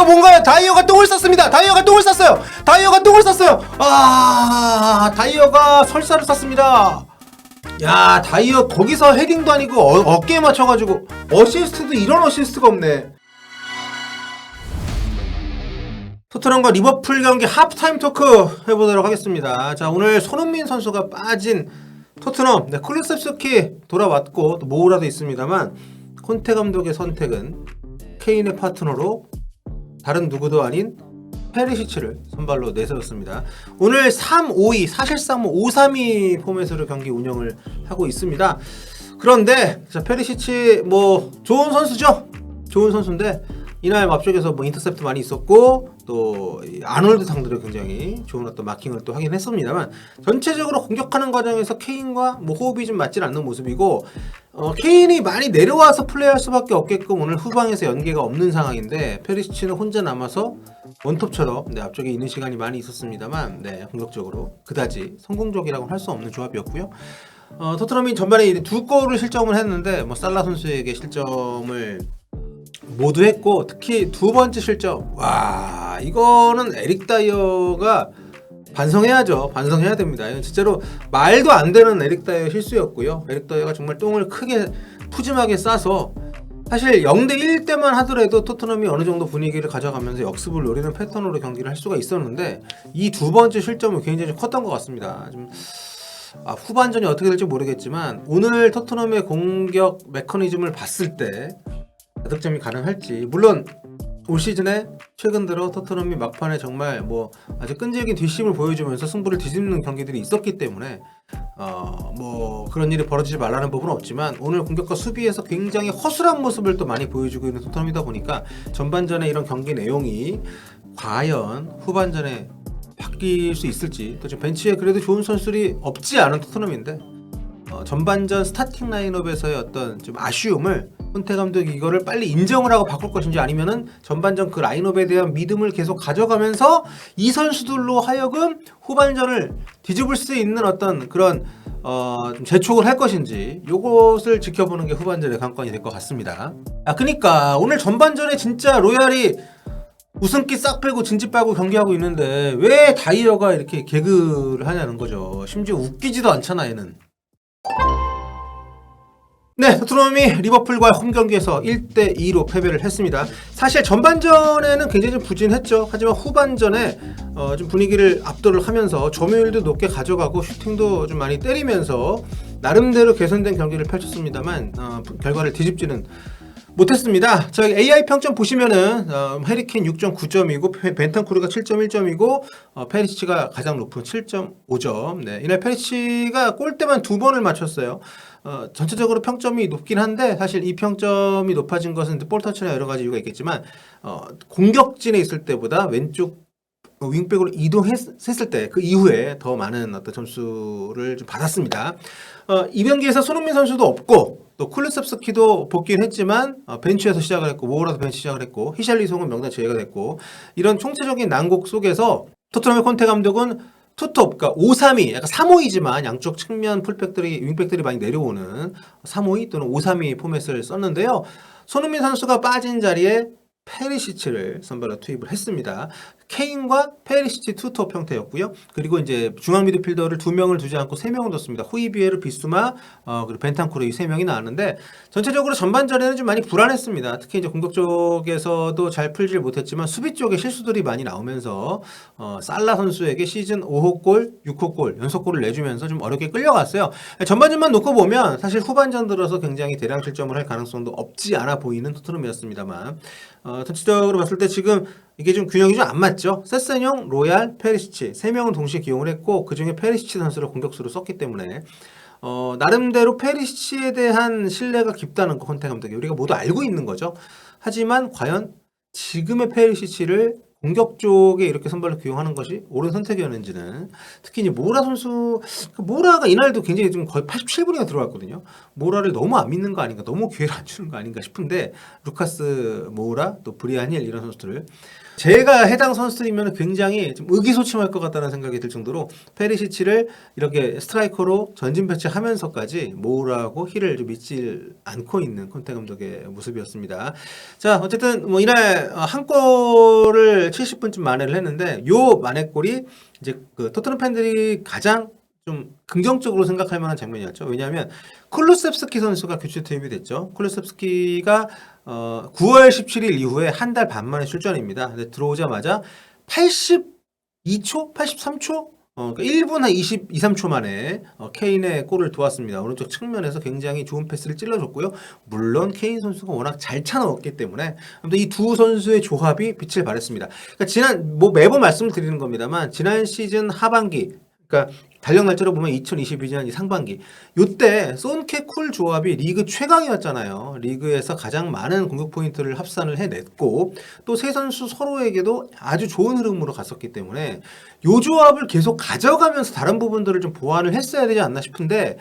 이거 뭔가요? 다이어가 똥을 쌌습니다. 다이어가 똥을 쌌어요. 다이어가 똥을 쌌어요. 아, 다이어가 설사를 쌌습니다. 야, 다이어 거기서 헤딩도 아니고 어, 어깨에 맞춰가지고 어시스트도 이런 어시스트가 없네. 토트넘과 리버풀 경기 하프타임 토크 해보도록 하겠습니다. 자, 오늘 손흥민 선수가 빠진 토트넘, 네, 쿨루셉스키 돌아왔고 또 모우라도 있습니다만 콘테 감독의 선택은 케인의 파트너로 다른 누구도 아닌 페리시치를 선발로 내세웠습니다. 오늘 3-5-2 사실상 뭐5-3-2 포맷으로 경기 운영을 하고 있습니다. 그런데 자 페리시치 뭐 좋은 선수죠. 좋은 선수인데 이날 앞쪽에서 뭐 인터셉트 많이 있었고 또이 아놀드 상대로 굉장히 좋은 어떤 마킹을 또 하긴 했습니다만 전체적으로 공격하는 과정에서 케인과 뭐 호흡이 좀 맞질 않는 모습이고 어, 케인이 많이 내려와서 플레이할 수밖에 없게끔 오늘 후방에서 연계가 없는 상황인데 페리시치는 혼자 남아서 원톱처럼 네, 앞쪽에 있는 시간이 많이 있었습니다만 네, 공격적으로 그다지 성공적이라고 할 수 없는 조합이었고요. 어, 토트넘이 전반에 이두 골을 실점을 했는데 뭐 살라 선수에게 실점을 모두 했고 특히 두 번째 실점. 와 이거는 에릭 다이어가 반성해야죠. 반성해야 됩니다. 진짜로 말도 안 되는 에릭 다이어 실수였고요. 에릭 다이어가 정말 똥을 크게 푸짐하게 싸서 사실 0대 1 때만 하더라도 토트넘이 어느 정도 분위기를 가져가면서 역습을 노리는 패턴으로 경기를 할 수가 있었는데 이 두 번째 실점은 굉장히 좀 컸던 것 같습니다. 좀 아, 후반전이 어떻게 될지 모르겠지만 오늘 토트넘의 공격 메커니즘을 봤을 때 득점이 가능할지. 물론 올 시즌에 최근 들어 토트넘이 막판에 정말 뭐 아주 끈질긴 뒷심을 보여주면서 승부를 뒤집는 경기들이 있었기 때문에 어 뭐 그런 일이 벌어지지 말라는 법은 없지만 오늘 공격과 수비에서 굉장히 허술한 모습을 또 많이 보여주고 있는 토트넘이다 보니까 전반전에 이런 경기 내용이 과연 후반전에 바뀔 수 있을지 또 지금 벤치에 그래도 좋은 선수들이 없지 않은 토트넘인데 어, 전반전 스타팅 라인업에서의 어떤 좀 아쉬움을 혼태 감독이 이거를 빨리 인정을 하고 바꿀 것인지 아니면은 전반전 그 라인업에 대한 믿음을 계속 가져가면서 이 선수들로 하여금 후반전을 뒤집을 수 있는 어떤 그런 어, 좀 재촉을 할 것인지 요것을 지켜보는 게 후반전의 관건이 될 것 같습니다. 아 그니까 오늘 전반전에 진짜 로얄이 웃음기 싹 빼고 진지 빨고 경기하고 있는데 왜 다이어가 이렇게 개그를 하냐는 거죠. 심지어 웃기지도 않잖아 얘는. 네, 토트넘이 리버풀과 홈 경기에서 1대 2로 패배를 했습니다. 사실 전반전에는 굉장히 좀 부진했죠. 하지만 후반전에 어, 좀 분위기를 압도를 하면서 점유율도 높게 가져가고 슈팅도 좀 많이 때리면서 나름대로 개선된 경기를 펼쳤습니다만 어, 결과를 뒤집지는 못했습니다. 저희 AI 평점 보시면은 어, 해리케인 6.9점이고 벤탄쿠르가 7.1점이고 어, 페리치가 가장 높은 7.5점. 네, 이날 페리치가 골대만 두 번을 맞췄어요. 어, 전체적으로 평점이 높긴 한데 사실 이 평점이 높아진 것은 볼 터치나 여러 가지 이유가 있겠지만 어, 공격진에 있을 때보다 왼쪽 어, 윙백으로 이동했을 때 그 이후에 더 많은 어떤 점수를 좀 받았습니다. 어, 이 경기에서 손흥민 선수도 없고 또 쿨루셉스키도 복귀는 했지만 어, 벤치에서 시작을 했고 모우라도 벤치 시작을 했고 히샬리송은 명단 제외가 됐고 이런 총체적인 난곡 속에서 토트넘의 콘테 감독은 투톱, 그러니까 5-3-2, 약간 3-5-2지만 양쪽 측면 풀백들이 윙백들이 많이 내려오는 3-5-2 또는 5-3-2 포맷을 썼는데요. 손흥민 선수가 빠진 자리에 페리시치를 선발로 투입을 했습니다. 케인과 페리시치 투톱 형태였고요. 그리고 이제 중앙 미드필더를 두 명을 두지 않고 세 명을 뒀습니다. 후이비에르, 비수마, 어, 그리고 벤탄쿠르 이 세 명이 나왔는데 전체적으로 전반전에는 좀 많이 불안했습니다. 특히 이제 공격 쪽에서도 잘 풀질 못했지만 수비 쪽에 실수들이 많이 나오면서 어, 살라 선수에게 시즌 5호 골, 6호 골 연속골을 내주면서 좀 어렵게 끌려갔어요. 전반전만 놓고 보면 사실 후반전 들어서 굉장히 대량 실점을 할 가능성도 없지 않아 보이는 토트넘이었습니다만 어, 전체적으로 봤을 때 지금 이게 좀 균형이 좀 안 맞죠. 세센용, 로얄, 페리시치 세 명은 동시에 기용을 했고 그 중에 페리시치 선수를 공격수로 썼기 때문에 어, 나름대로 페리시치에 대한 신뢰가 깊다는 거 컨테 감독이 우리가 모두 알고 있는 거죠. 하지만 과연 지금의 페리시치를 공격 쪽에 이렇게 선발로 기용하는 것이 옳은 선택이었는지는 특히 이제 모라 선수 그 모라가 이날도 굉장히 좀 거의 87분이나 들어갔거든요. 모라를 너무 안 믿는 거 아닌가, 너무 기회를 안 주는 거 아닌가 싶은데 루카스 모라 또힐 이런 선수들을 제가 해당 선수들이면 굉장히 좀 의기소침할 것 같다는 생각이 들 정도로 페리시치를 이렇게 스트라이커로 전진 배치하면서까지 모으라고 힐을 좀 믿질 않고 있는 콘테 감독의 모습이었습니다. 자, 어쨌든 뭐 이날 어, 한 골을 70분쯤 만회를 했는데 요 만회 골이 이제 그 토트넘 팬들이 가장 좀 긍정적으로 생각할 만한 장면이었죠. 왜냐하면 쿨루셉스키 선수가 교체 투입이 됐죠. 쿨루셉스키가 어, 9월 17일 이후에 한 달 반 만에 출전입니다. 근데 들어오자마자 82초, 83초, 어, 그러니까 1분 한 20, 2, 3초 만에 어, 케인의 골을 도왔습니다. 오른쪽 측면에서 굉장히 좋은 패스를 찔러줬고요. 물론 케인 선수가 워낙 잘 차넣었기 때문에 아무튼 이 두 선수의 조합이 빛을 발했습니다. 그러니까 지난 뭐 매번 말씀을 드리는 겁니다만 지난 시즌 하반기 그러니까 달력 날짜로 보면 2022년 이 상반기 요때 쏜케 쿨 조합이 리그 최강이었잖아요. 리그에서 가장 많은 공격 포인트를 합산을 해냈고 또 세 선수 서로에게도 아주 좋은 흐름으로 갔었기 때문에 요 조합을 계속 가져가면서 다른 부분들을 좀 보완을 했어야 되지 않나 싶은데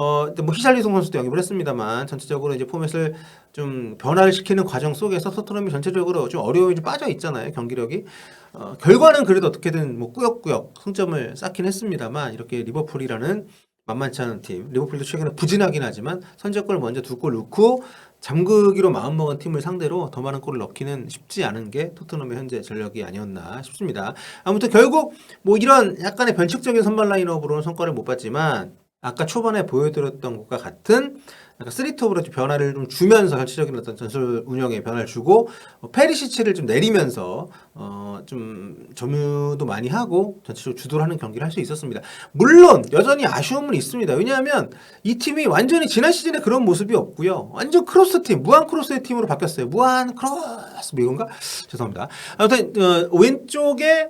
어, 뭐 히샬리송 선수도 영입을 했습니다만 전체적으로 이제 포맷을 좀 변화를 시키는 과정 속에서 토트넘이 전체적으로 좀 어려움이 좀 빠져 있잖아요 경기력이 어, 결과는 그래도 어떻게든 뭐 꾸역꾸역 승점을 쌓긴 했습니다만 이렇게 리버풀이라는 만만치 않은 팀 리버풀도 최근에 부진하긴 하지만 선제골 먼저 두 골 넣고 잠그기로 마음먹은 팀을 상대로 더 많은 골을 넣기는 쉽지 않은 게 토트넘의 현재 전력이 아니었나 싶습니다. 아무튼 결국 뭐 이런 약간의 변칙적인 선발 라인업으로는 성과를 못 봤지만 아까 초반에 보여드렸던 것과 같은 약간 쓰리톱으로 좀 변화를 좀 주면서 전체적인 어떤 전술 운영에 변화를 주고 어, 페리시치를 좀 내리면서 어, 좀 점유도 많이 하고 전체적으로 주도를 하는 경기를 할 수 있었습니다. 물론 여전히 아쉬움은 있습니다. 왜냐하면 이 팀이 완전히 지난 시즌에 그런 모습이 없고요. 완전 크로스 팀, 무한 크로스의 팀으로 바뀌었어요. 무한 크로스 뭐 이건가? 죄송합니다. 아무튼 어, 왼쪽에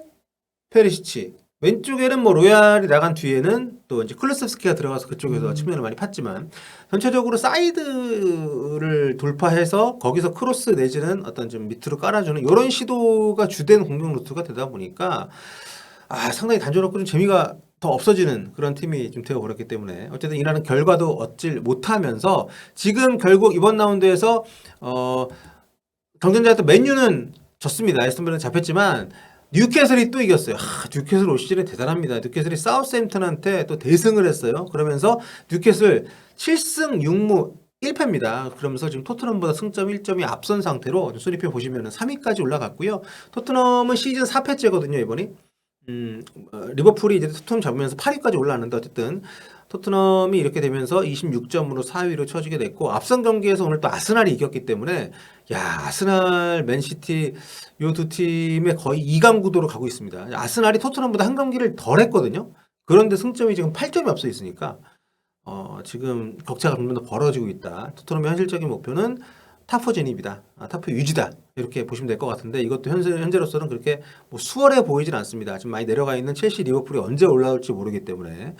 페리시치 왼쪽에는 뭐 로얄이 나간 뒤에는 또 이제 클루스스키가 들어가서 그쪽에서 측면을 많이 팠지만 전체적으로 사이드를 돌파해서 거기서 크로스 내지는 어떤 좀 밑으로 깔아주는 이런 시도가 주된 공격 루트가 되다 보니까 아 상당히 단조롭고 좀 재미가 더 없어지는 그런 팀이 좀 되어버렸기 때문에 어쨌든 이라는 결과도 얻질 못하면서 지금 결국 이번 라운드에서 어 경쟁자였던 맨유는 졌습니다. 에스턴 빌라는 잡혔지만 뉴캐슬이 또 이겼어요. 하, 뉴캐슬 올 시즌에 대단합니다. 뉴캐슬이 사우스햄튼한테 또 대승을 했어요. 그러면서 뉴캐슬 7승 6무 1패입니다. 그러면서 지금 토트넘보다 승점 1점이 앞선 상태로 순위표 보시면 3위까지 올라갔고요. 토트넘은 시즌 4패째거든요, 이번이. 음, 어, 리버풀이 이제 토트넘 잡으면서 8위까지 올라왔는데 어쨌든 토트넘이 이렇게 되면서 26점으로 4위로 쳐지게 됐고 앞선 경기에서 오늘 또 아스날이 이겼기 때문에 야 아스날, 맨시티 요 두 팀의 거의 2강 구도로 가고 있습니다. 아스날이 토트넘보다 한 경기를 덜 했거든요. 그런데 승점이 지금 8점이 앞서 있으니까 어, 지금 격차가 점점 더 벌어지고 있다. 토트넘의 현실적인 목표는 탑4 진입이다. 아, 탑4 유지다. 이렇게 보시면 될 것 같은데 이것도 현재, 현재 로서는 그렇게 뭐 수월해 보이진 않습니다. 지금 많이 내려가 있는 첼시, 리버풀이 언제 올라올지 모르기 때문에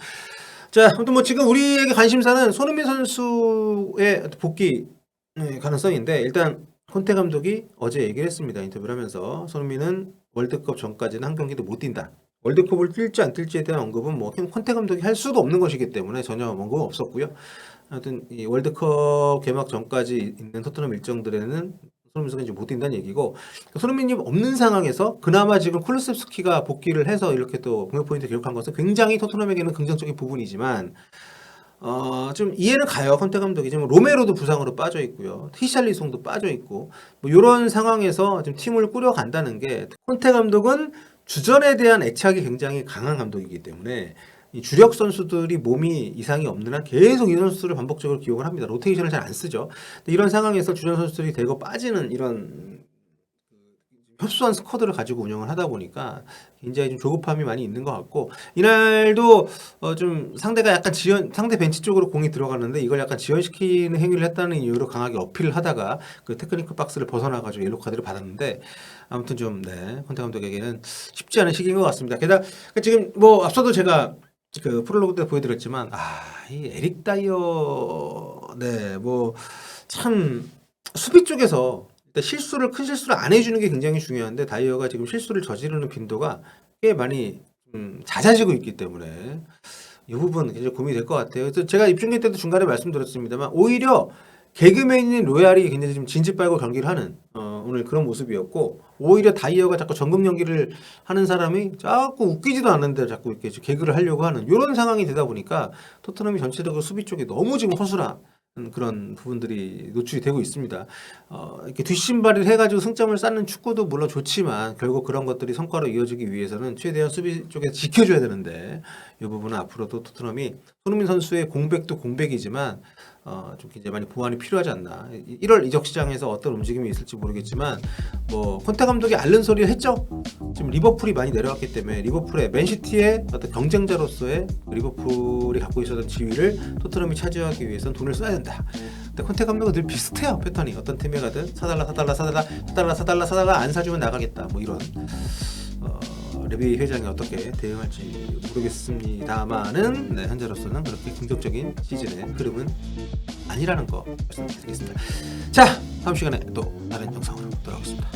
자, 아무튼 뭐 지금 우리에게 관심사는 손흥민 선수의 복귀 네, 가능성인데 일단 콘테 감독이 어제 얘기를 했습니다. 인터뷰를 하면서 손흥민은 월드컵 전까지는 한 경기도 못 뛴다. 월드컵을 뛸지 안 뛸지에 대한 언급은 뭐 콘테 감독이 할 수도 없는 것이기 때문에 전혀 언급은 없었고요. 하여튼 이 월드컵 개막 전까지 있는 토트넘 일정들에는 손흥민 선수가 못 뛴다는 얘기고 그러니까 손흥민이 없는 상황에서 그나마 지금 쿨루셉스키가 복귀를 해서 이렇게 또 공격 포인트 기록한 것은 굉장히 토트넘에게는 긍정적인 부분이지만 어, 좀 이해는 가요. 컨테 감독이 지금 로메로도 부상으로 빠져 있고요. 히샬리송도 빠져 있고 뭐 이런 상황에서 지금 팀을 꾸려 간다는 게 콘테 감독은 주전에 대한 애착이 굉장히 강한 감독이기 때문에 이 주력 선수들이 몸이 이상이 없는 한 계속 이 선수들을 반복적으로 기용을 합니다. 로테이션을 잘 안 쓰죠. 이런 상황에서 주전 선수들이 대거 빠지는 이런 협소한 스쿼드를 가지고 운영을 하다 보니까 굉장히 좀 조급함이 많이 있는 것 같고 이날도 어 좀 상대가 약간 지연 상대 벤치 쪽으로 공이 들어갔는데 이걸 약간 지연시키는 행위를 했다는 이유로 강하게 어필을 하다가 그 테크니컬 박스를 벗어나 가지고 옐로 카드를 받았는데 아무튼 좀네 컨테 감독에게는 쉽지 않은 시기인 것 같습니다. 게다가 지금 뭐 앞서도 제가 그 프롤로그 때 보여드렸지만 아이 에릭 다이어 네뭐 참 수비 쪽에서 일단 실수를 큰 실수를 안 해주는 게 굉장히 중요한데 다이어가 지금 실수를 저지르는 빈도가 꽤 많이 좀 잦아지고 있기 때문에 이 부분 굉장히 고민이 될 것 같아요. 그래서 제가 입중계 때도 중간에 말씀드렸습니다만 오히려 개그맨인 로얄이 굉장히 좀 진지 빨고 경기를 하는 어, 오늘 그런 모습이었고 오히려 다이어가 자꾸 전금 연기를 하는 사람이 자꾸 웃기지도 않는데 자꾸 이렇게 개그를 하려고 하는 이런 상황이 되다 보니까 토트넘이 전체적으로 수비 쪽에 너무 지금 허술한 그런 부분들이 노출이 되고 있습니다. 어, 이렇게 뒷심발을 해가지고 승점을 쌓는 축구도 물론 좋지만 결국 그런 것들이 성과로 이어지기 위해서는 최대한 수비 쪽에 지켜줘야 되는데 이 부분은 앞으로도 토트넘이 손흥민 선수의 공백도 공백이지만 어, 좀 굉장히 많이 보완이 필요하지 않나. 1월 이적 시장에서 어떤 움직임이 있을지 모르겠지만 뭐 콘테 감독이 앓는 소리를 했죠. 지금 리버풀이 많이 내려왔기 때문에 리버풀의 맨시티의 어떤 경쟁자로서의 리버풀이 갖고 있었던 지위를 토트넘이 차지하기 위해서는 돈을 써야 된다. 근데 콘테 감독은 늘 비슷해요 패턴이 어떤 팀에 가든 사달라 사달라 사달라 사달라 사달라 사달라 안 사주면 나가겠다 뭐 이런 어, 레비 회장이 어떻게 대응할지 모르겠습니다만은 네, 현재로서는 그렇게 긍정적인 시즌의 흐름은 아니라는 거 말씀드리겠습니다. 자 다음 시간에 또 다른 영상으로 돌아오겠습니다.